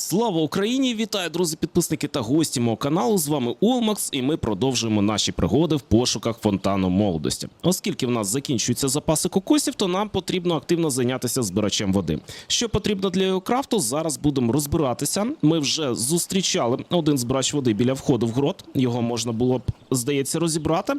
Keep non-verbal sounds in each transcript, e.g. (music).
Слава Україні! Вітаю, друзі, підписники та гості мого каналу. З вами Улмакс, і ми продовжуємо наші пригоди в пошуках фонтану молодості. Оскільки в нас закінчуються запаси кокосів, то нам потрібно активно зайнятися збирачем води. Що потрібно для його крафту, зараз будемо розбиратися. Ми вже зустрічали один збирач води біля входу в грот. Його можна було б, здається, розібрати.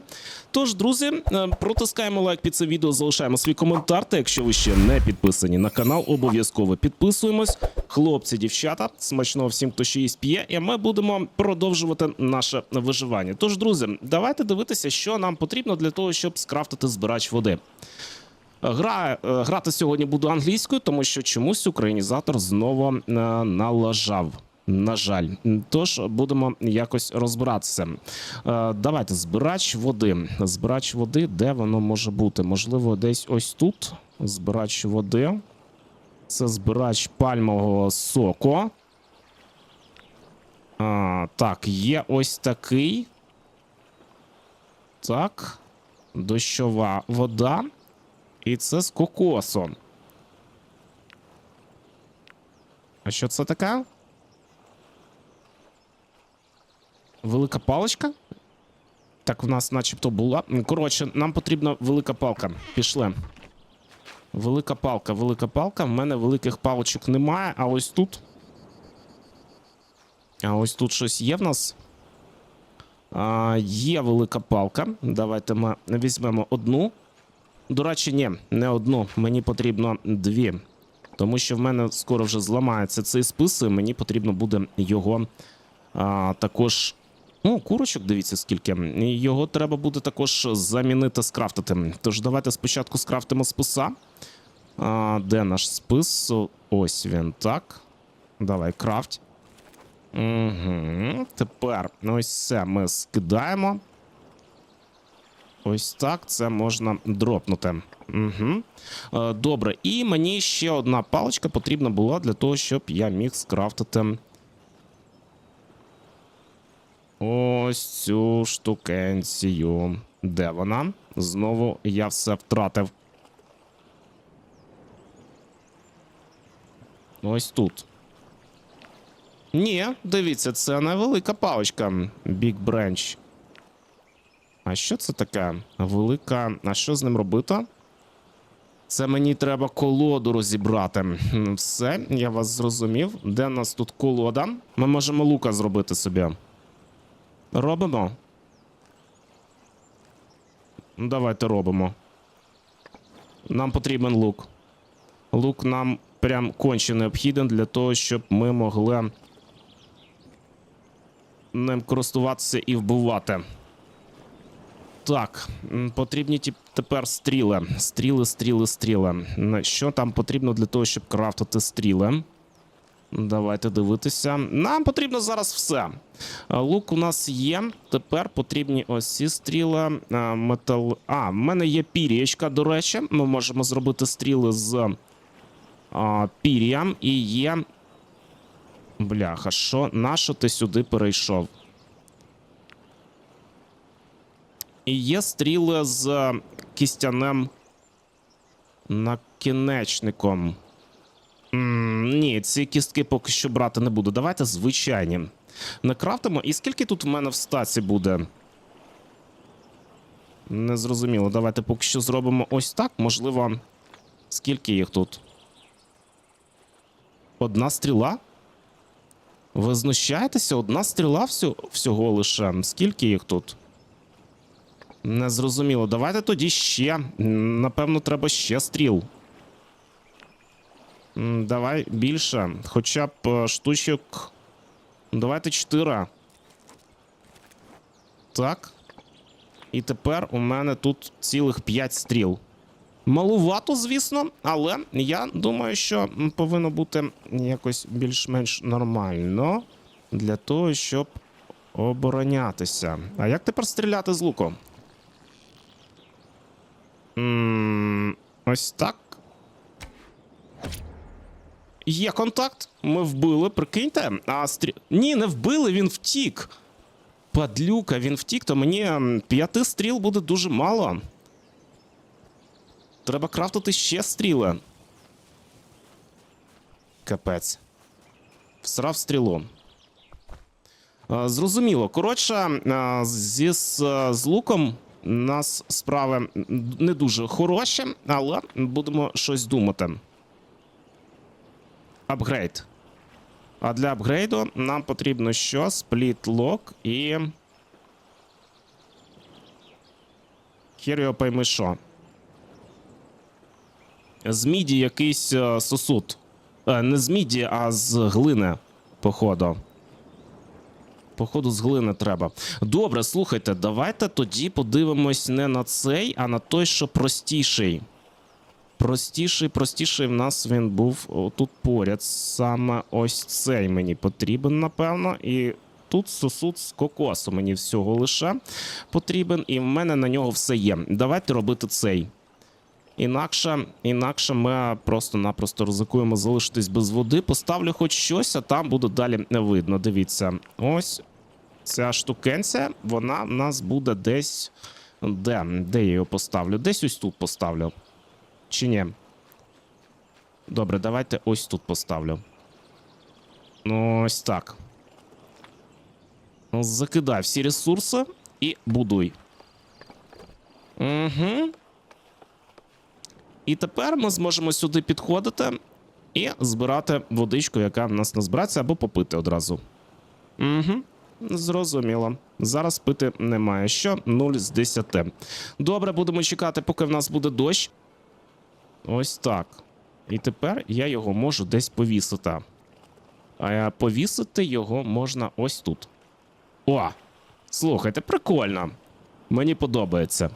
Тож, друзі, е, протискаємо лайк під це відео, залишаємо свій коментар. Та якщо ви ще не підписані на канал, обов'язково підписуємось. Хлопці, дівчата, смачного всім, хто ще їсть п'є, і ми будемо продовжувати наше виживання. Тож, друзі, давайте дивитися, що нам потрібно для того, щоб скрафтити збирач води. Гра, е, грати сьогодні буду англійською, тому що чомусь українізатор знову е, налажав. На жаль, тож будемо якось розбиратися. Е, давайте збирач води. Збирач води, де воно може бути? Можливо, десь ось тут. Збирач води. Це збирач пальмового соку. А, так, є ось такий. Так. Дощова вода. І це з кокосом. А що це таке? Велика паличка? Так, в нас начебто була. Коротше, нам потрібна велика палка. Пішли. Велика палка, велика палка. В мене великих палочок немає, а ось тут. А ось тут щось є в нас. А, є велика палка. Давайте ми візьмемо одну. До речі, ні, не одну. Мені потрібно дві. Тому що в мене скоро вже зламається цей спис, і мені потрібно буде його а, також. Ну, курочок, дивіться, скільки. Його треба буде також замінити, скрафтити. Тож давайте спочатку скрафтимо списа. А, Де наш спис? Ось він, так. Давай, крафть. Угу. Тепер ось це ми скидаємо. Ось так це можна дропнути. Угу. Добре, і мені ще одна паличка потрібна була для того, щоб я міг скрафтити. Ось цю штукенцію. Де вона? Знову я все втратив. Ось тут. Ні, дивіться, це невелика паличка. Big Branch. А що це таке? Велика. А що з ним робити? Це мені треба колоду розібрати. Все, я вас зрозумів. Де в нас тут колода? Ми можемо лука зробити собі. Робимо? Ну, Давайте робимо. Нам потрібен лук. Лук нам прям конче необхіден для того, щоб ми могли ним користуватися і вбивати. Так, потрібні тепер стріли. Стріли, стріли, стріли. Що там потрібно для того, щоб крафтити стріли? Давайте дивитися. Нам потрібно зараз все. Лук у нас є. Тепер потрібні ось ці стріли. Метал. А, в мене є пір'ячка, до речі. Ми можемо зробити стріли з а, пір'ям. І є. Бляха, що? Нащо ти сюди перейшов? І є стріли з кістяним накінечником. Ні, ці кістки поки що брати не буду. Давайте звичайні. Накрафтимо. І скільки тут в мене в стаці буде? Не зрозуміло. Давайте поки що зробимо ось так. Можливо, скільки їх тут? Одна стріла? Ви знущаєтеся? Одна стріла всю, всього лише. Скільки їх тут? Не зрозуміло. Давайте тоді ще. Напевно, треба ще стріл. М, Давай більше. Хоча б е, штучок. Давайте 4. Так. І тепер у мене тут цілих 5 стріл. Малувато, звісно, але я думаю, що повинно бути якось більш-менш нормально для того, щоб оборонятися. А як тепер стріляти з луку? М, Ось так. Є контакт. Ми вбили, прикиньте. А стрі... Ні, не вбили, він втік. Падлюка, він втік, то мені п'яти стріл буде дуже мало. Треба крафтити ще стріли. Капець. Всрав стрілу. Зрозуміло. Коротше, зі з, луком нас справи не дуже хороші, але будемо щось думати. Апгрейд. А для апгрейду нам потрібно що? Спліт лок і. Хер його пойми що. З міді якийсь е, сосуд. Е, не з міді, а з глини, походу. Походу, з глини треба. Добре, слухайте, давайте тоді подивимось не на цей, а на той, що простіший. Простіший, простіший в нас він був тут поряд. Саме ось цей мені потрібен, напевно. І тут сосуд з кокосу мені всього лише потрібен, і в мене на нього все є. Давайте робити цей. Інакше, інакше ми просто-напросто ризикуємо залишитись без води. Поставлю хоч щось, а там буде далі не видно. Дивіться, ось ця штукенця, вона в нас буде десь. Де? Де я його поставлю? Десь ось тут поставлю. Чи ні? Добре, давайте ось тут поставлю. Ну, ось так. Ну, Закидай всі ресурси і будуй. Угу. І тепер ми зможемо сюди підходити і збирати водичку, яка в нас назбирається, або попити одразу. Угу. Зрозуміло. Зараз пити немає. Що 0 з 10. Добре, будемо чекати, поки в нас буде дощ. Ось так. І тепер я його можу десь повісити. А повісити його можна ось тут. О! Слухайте, прикольно. Мені подобається.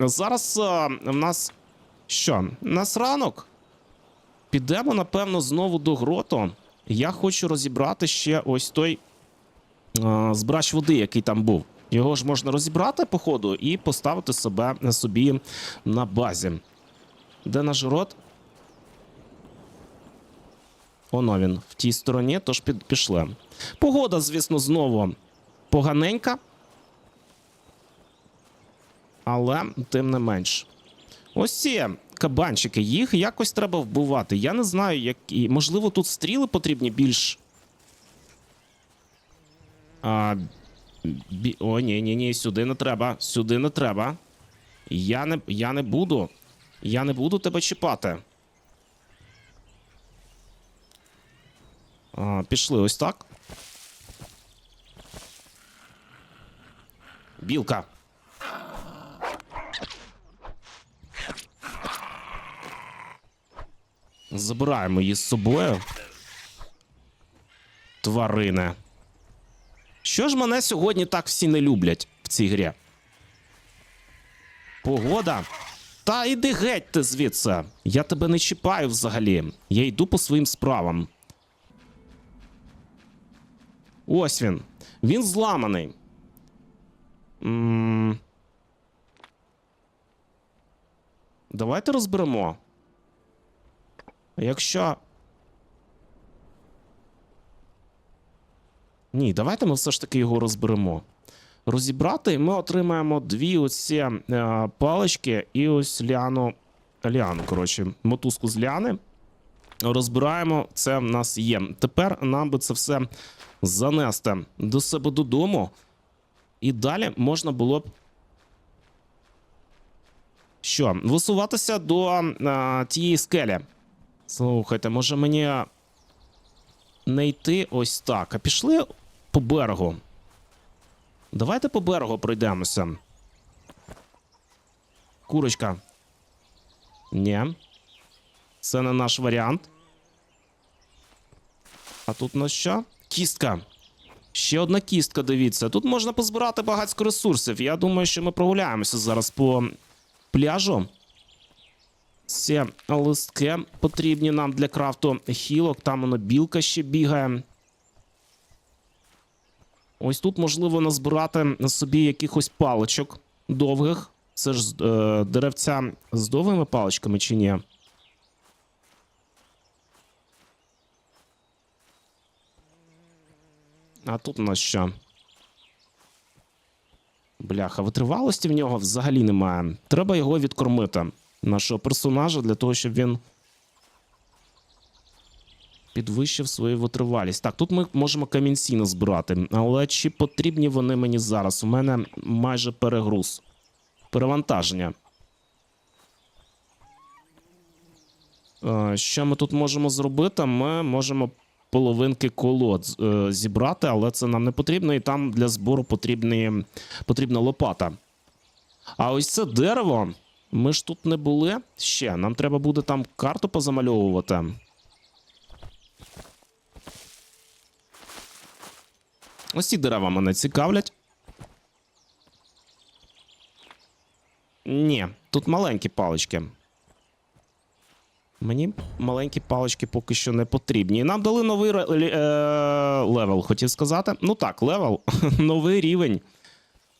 Зараз а, в нас. Що? У нас ранок? Підемо, напевно, знову до гроту. Я хочу розібрати ще ось той а, збрач води, який там був. Його ж можна розібрати, походу, і поставити себе собі на базі. Де наш рот? Оно він в тій стороні, тож під, пішли. Погода, звісно, знову поганенька. Але тим не менш. Ось ці кабанчики, їх якось треба вбивати. Я не знаю, які. Можливо, тут стріли потрібні більш. А, бі... О, ні, ні, ні, сюди не треба. Сюди не треба. Я не, я не буду. Я не буду тебе чіпати. А, пішли ось так. Білка. Забираємо її з собою. Тварини. Що ж мене сьогодні так всі не люблять в цій грі? Погода. Та іди геть ти звідси. Я тебе не чіпаю взагалі. Я йду по своїм справам. Ось він. Він зламаний. м Давайте розберемо. Якщо. Ні, давайте ми все ж таки його розберемо. Розібрати, і ми отримаємо дві оці е, палички і ось ліану. Ліану, коротше, мотузку з ліани. Розбираємо, це в нас є. Тепер нам би це все занести до себе додому. І далі можна було б. Що, висуватися до а, тієї скелі. Слухайте, може мені не йти ось так, а пішли по берегу. Давайте по берегу пройдемося. Курочка. Ні. Це не наш варіант. А тут у що? Кістка. Ще одна кістка, дивіться. Тут можна позбирати багатько ресурсів. Я думаю, що ми прогуляємося зараз по пляжу. Ці листки потрібні нам для крафту хілок. Там воно білка ще бігає. Ось тут можливо назбирати на собі якихось паличок довгих. Це ж е, деревця з довгими паличками чи ні? А тут у нас що? Бляха, витривалості в нього взагалі немає. Треба його відкормити. Нашого персонажа для того, щоб він Підвищив свою витривалість. Так, тут ми можемо камінці назбирати, але чи потрібні вони мені зараз? У мене майже перегруз. Перевантаження. Е, Що ми тут можемо зробити? Ми можемо половинки колод е, зібрати, але це нам не потрібно, і там для збору потрібні, потрібна лопата. А ось це дерево. Ми ж тут не були ще. Нам треба буде там карту позамальовувати. Ось ці дерева мене цікавлять. Ні, тут маленькі палички. Мені маленькі палички поки що не потрібні. І нам дали новий е, левел, хотів сказати. Ну так, левел, (laughs) новий рівень.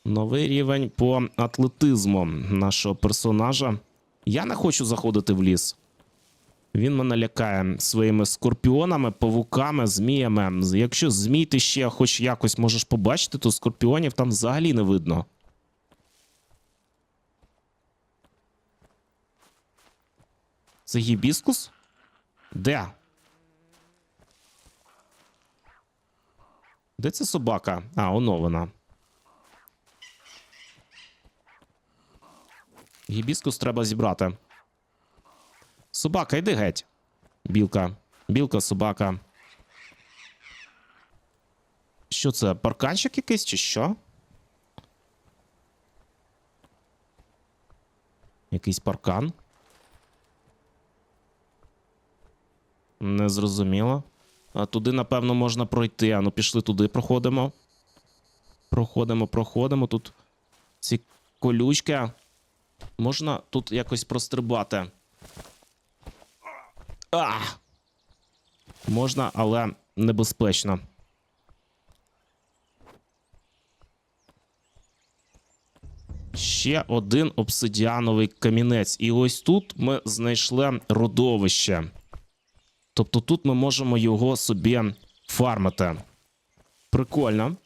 Новий рівень по атлетизму нашого персонажа. Я не хочу заходити в ліс. Він мене лякає своїми скорпіонами, павуками, зміями. Якщо змій ти ще хоч якось можеш побачити, то скорпіонів там взагалі не видно. Це гібіскус? Де? Де ця собака? А, оно вона. Гібіскус треба зібрати. Собака, йди геть. Білка. Білка, собака. Що це? Парканчик якийсь чи що? Якийсь паркан? Не зрозуміло. А туди, напевно, можна пройти. А ну пішли туди, проходимо. Проходимо, проходимо. Тут ці колючки. Можна тут якось прострибати. А! Можна, але небезпечно. Ще один обсидіановий камінець. І ось тут ми знайшли родовище. Тобто тут ми можемо його собі фармити. Прикольно.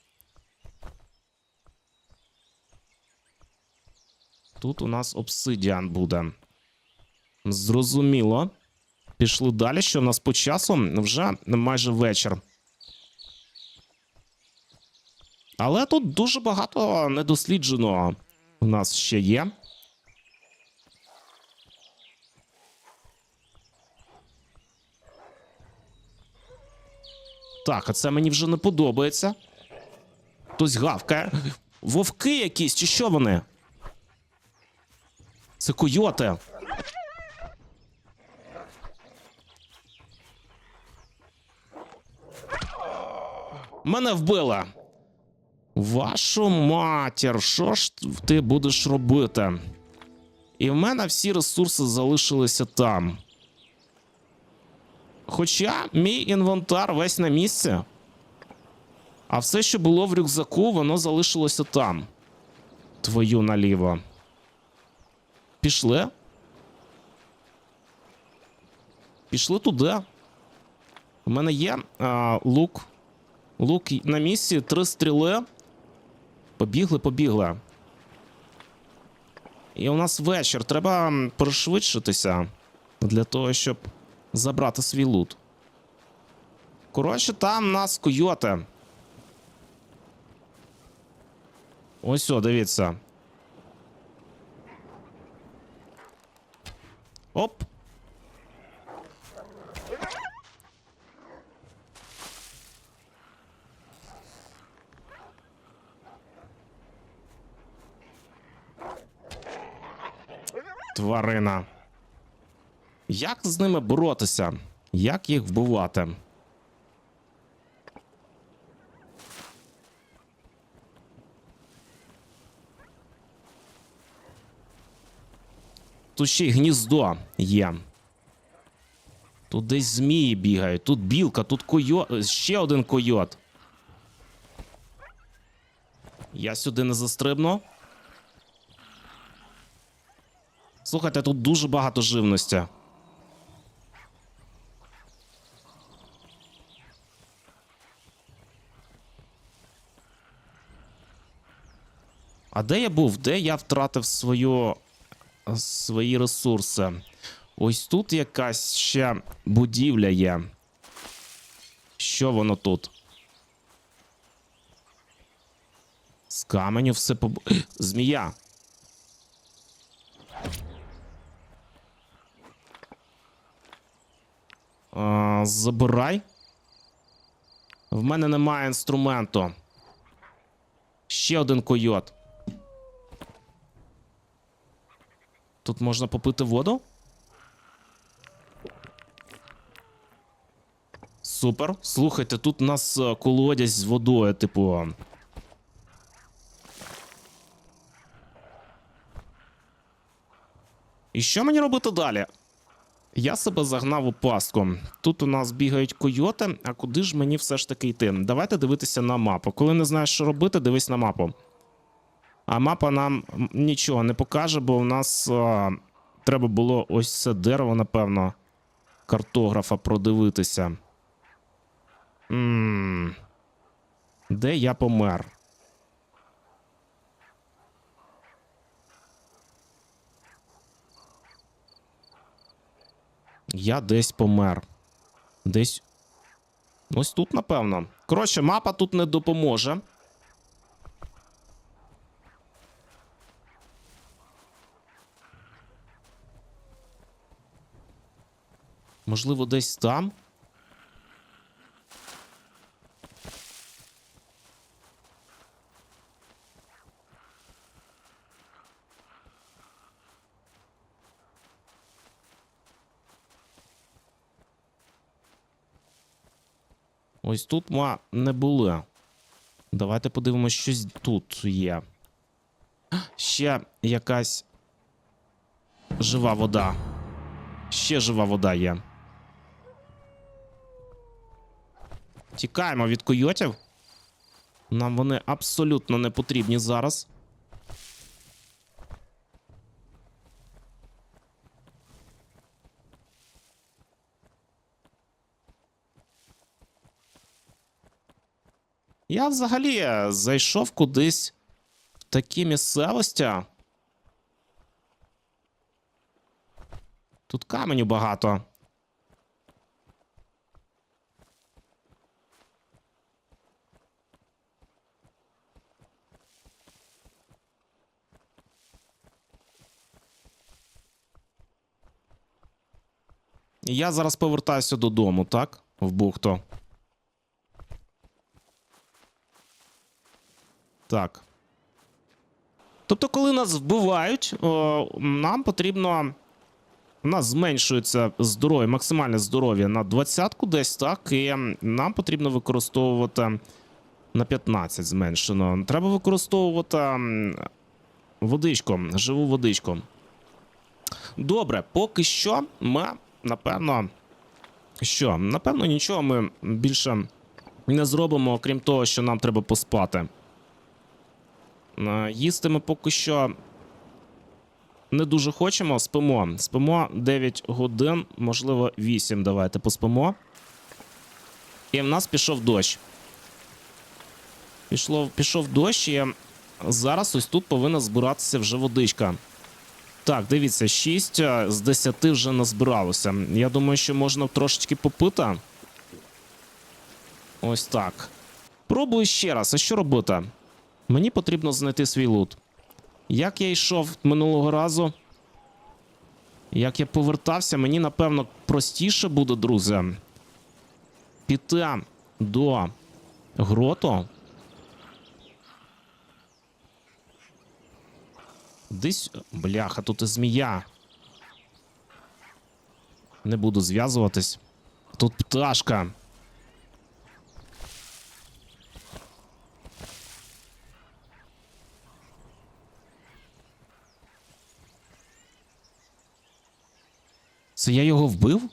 Тут у нас обсидіан буде. Зрозуміло. Пішли далі, що в нас по часу вже майже вечір. Але тут дуже багато недослідженого у нас ще є. Так, а це мені вже не подобається. Хтось гавкає. Вовки якісь, чи що вони? Це койоти. Мене вбила. Вашу матір, що ж ти будеш робити? І в мене всі ресурси залишилися там. Хоча мій інвентар весь на місці. А все, що було в рюкзаку, воно залишилося там. Твою наліво. Пішли? Пішли туди. У мене є а, лук. Лук на місці, три стріли. Побігли, побігли. І у нас вечір. Треба пришвидшитися для того, щоб забрати свій лут. Коротше, там нас койоти. Ось о, дивіться. Оп. Тварина. Як з ними боротися? Як їх вбивати? Тут ще й гніздо є. Тут десь змії бігають, тут білка, тут койот. Ще один койот. Я сюди не застрибну. Слухайте, тут дуже багато живності. А де я був? Де я втратив свою, свої ресурси? Ось тут якась ще будівля є. Що воно тут? З каменю все поб... (gasps) Змія. Забирай. В мене немає інструменту. Ще один койот. Тут можна попити воду? Супер. Слухайте, тут у нас е, колодязь з водою, типу. І що мені робити далі? Я себе загнав у пастку. Тут у нас бігають койоти, а куди ж мені все ж таки йти? Давайте дивитися на мапу. Коли не знаєш, що робити, дивись на мапу. А мапа нам нічого не покаже, бо у нас а, треба було ось це дерево, напевно, картографа продивитися. м Де я помер? Я десь помер. Десь. Ось тут, напевно. Коротше, мапа тут не допоможе. Можливо, десь там. Ось тут ми не були. Давайте подивимося, щось тут є. Ще якась жива вода. Ще жива вода є. Тікаємо від койотів. Нам вони абсолютно не потрібні зараз. Я взагалі зайшов кудись в такі місцевості. Тут каменю багато. Я зараз повертаюся додому, так? В бухту. Так. Тобто, коли нас вбивають, нам потрібно. У нас зменшується здоров'я, максимальне здоров'я на 20-ку десь, так, і нам потрібно використовувати на 15 зменшено. Треба використовувати водичку, живу водичку. Добре, поки що ми, напевно. Що? Напевно, нічого ми більше не зробимо, окрім того, що нам треба поспати. Е, Їсти ми поки що не дуже хочемо. Спимо. Спимо 9 годин, можливо, 8. Давайте поспимо. І в нас пішов дощ. Пішло, пішов дощ, і зараз ось тут повинна збиратися вже водичка. Так, дивіться, 6 з 10 вже назбиралося. Я думаю, що можна трошечки попити. Ось так. Пробую ще раз. А що робити? Мені потрібно знайти свій лут. Як я йшов минулого разу, як я повертався, мені напевно простіше буде, друзі, піти до гроту. Десь. Бляха, тут і змія. Не буду зв'язуватись. Тут пташка. Це я його вбив?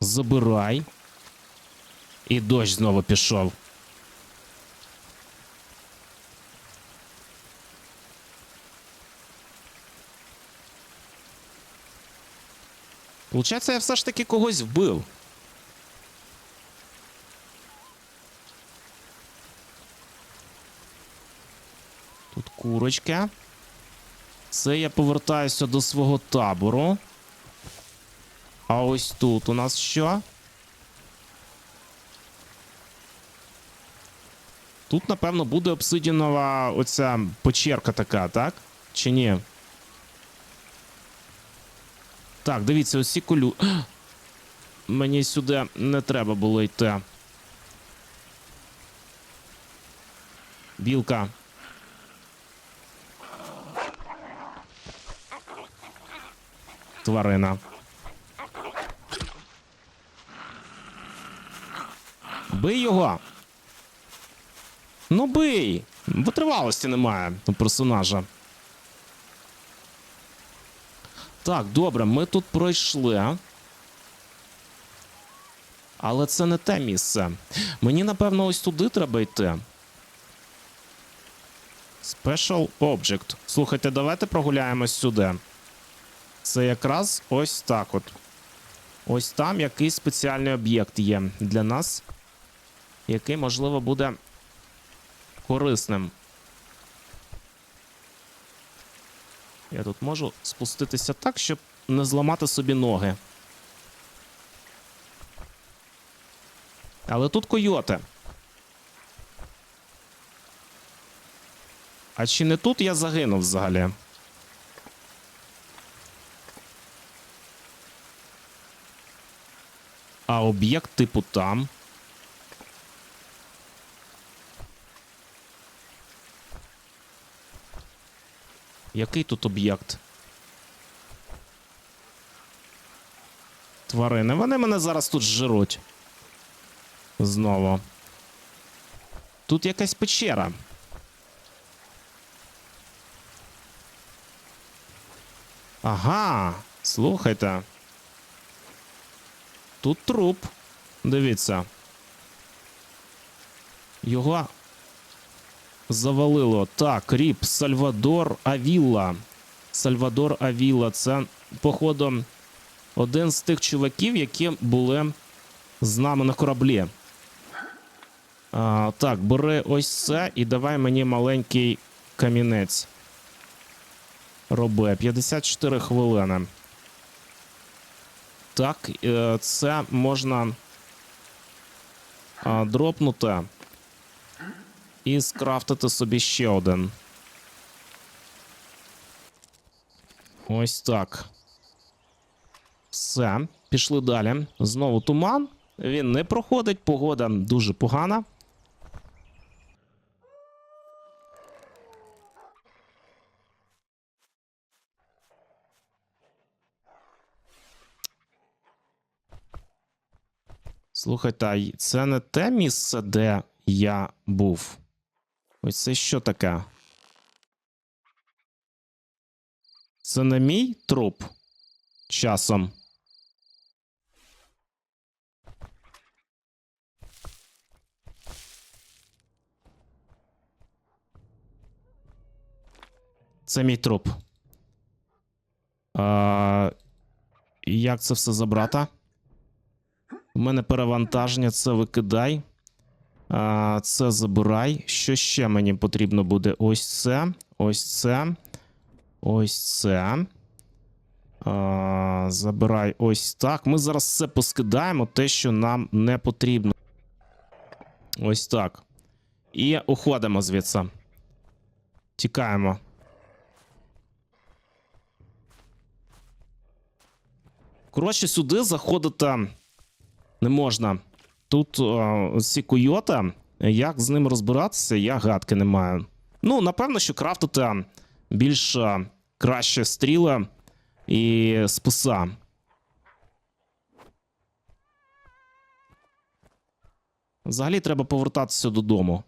Забирай. І дощ знову пішов. Получається, я все ж таки когось вбив. Тут курочка. Це я повертаюся до свого табору. А ось тут у нас що? Тут, напевно, буде обсидінова оця печерка така, так? Чи ні? Так, дивіться, ось ці колю. (gasps) Мені сюди не треба було йти. Білка. Тварина. Бий його. Ну бий. Витривалості немає у персонажа. Так, добре, ми тут пройшли. Але це не те місце. Мені, напевно, ось туди треба йти. Special Object. Слухайте, давайте прогуляємось сюди. Це якраз ось так от. Ось там якийсь спеціальний об'єкт є для нас, який, можливо, буде корисним. Я тут можу спуститися так, щоб не зламати собі ноги. Але тут койоти. А чи не тут я загинув взагалі? А об'єкт типу там. Який тут об'єкт? Тварини. Вони мене зараз тут жируть. Знову. Тут якась печера. Ага, слухайте. Тут труп. Дивіться. Його завалило. Так, ріп, Сальвадор Авілла. Сальвадор Авілла. Це, походу, один з тих чуваків, які були з нами на кораблі. А, так, бери ось це і давай мені маленький камінець. Роби 54 хвилини. Так, е, це можна дропнути і скрафтити собі ще один. Ось так. Все, пішли далі. Знову туман. Він не проходить, погода дуже погана. Слухайте, а це не те місце, де я був. Ось це що таке? Це не мій труп часом. Це мій труп. А, як це все забрати? У мене перевантаження, це викидай. Це забирай. Що ще мені потрібно буде? Ось це. Ось це. Ось це. Забирай ось так. Ми зараз все поскидаємо, те, що нам не потрібно. Ось так. І уходимо звідси. Тікаємо. Коротше, сюди заходити не можна. Тут о, ці койота, як з ним розбиратися, я гадки не маю. Ну, напевно, що крафтити більш е, краще стріла і списа. Взагалі треба повертатися додому.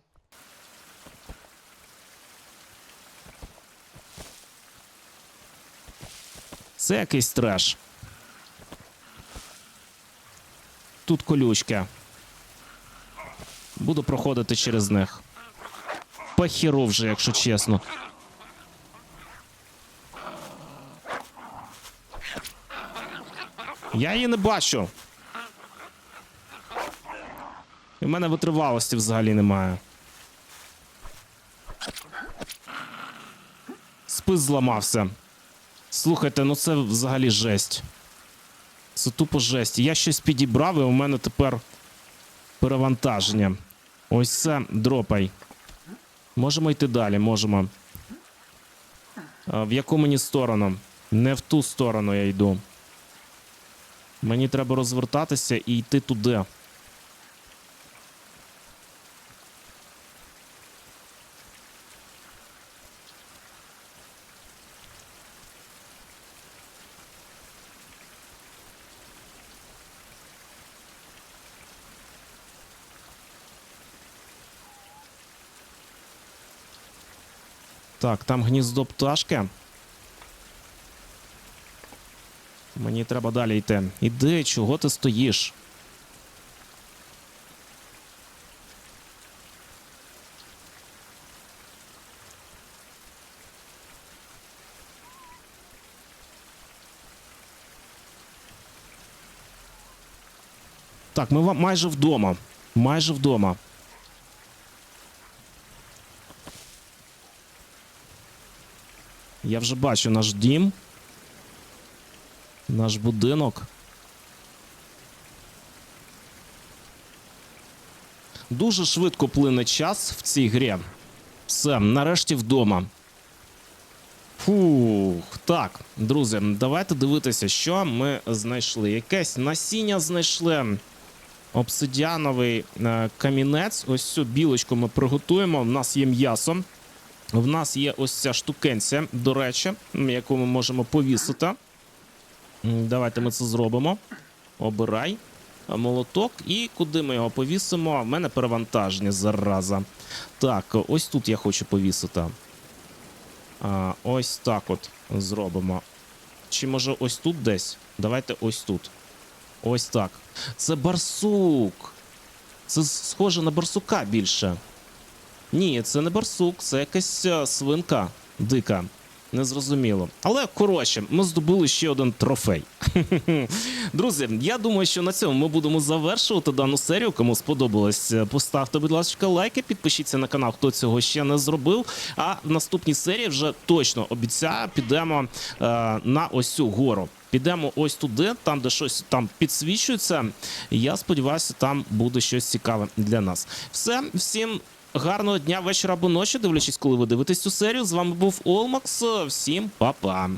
Це якийсь треш. Тут колючки. Буду проходити через них. Похеру вже, якщо чесно. Я її не бачу. І в мене витривалості взагалі немає. Спис зламався. Слухайте, ну це взагалі жесть. Це тупо жесть. Я щось підібрав, і у мене тепер перевантаження. Ось це дропай. Можемо йти далі, можемо. А, в яку мені сторону? Не в ту сторону я йду. Мені треба розвертатися і йти туди. Так, там гніздо пташки. Мені треба далі йти. Іди, чого ти стоїш? Так, ми ва- майже вдома. Майже вдома. Я вже бачу наш дім. Наш будинок. Дуже швидко плине час в цій грі. Все, нарешті вдома. Фух, так, друзі, давайте дивитися, що ми знайшли. Якесь насіння знайшли. Обсидіановий е, камінець. Ось цю білочку ми приготуємо. У нас є м'ясо. В нас є ось ця штукенця, до речі, яку ми можемо повісити. Давайте ми це зробимо. Обирай молоток. І куди ми його повісимо? В мене перевантаження зараза. Так, ось тут я хочу повісити. А, ось так от зробимо. Чи може ось тут десь? Давайте ось тут. Ось так. Це барсук. Це схоже на барсука більше. Ні, це не барсук, це якась е, свинка дика. Незрозуміло. Але коротше, ми здобули ще один трофей. (laughs) Друзі, я думаю, що на цьому ми будемо завершувати дану серію. Кому сподобалось, е, поставте, будь ласка, лайки, підпишіться на канал, хто цього ще не зробив. А в наступній серії вже точно обіцяю, підемо е, на ось цю гору. Підемо ось туди, там, де щось там підсвічується. Я сподіваюся, там буде щось цікаве для нас. Все, всім гарного дня, вечора або ночі, дивлячись, коли ви дивитесь цю серію. З вами був Олмакс. Всім па-па.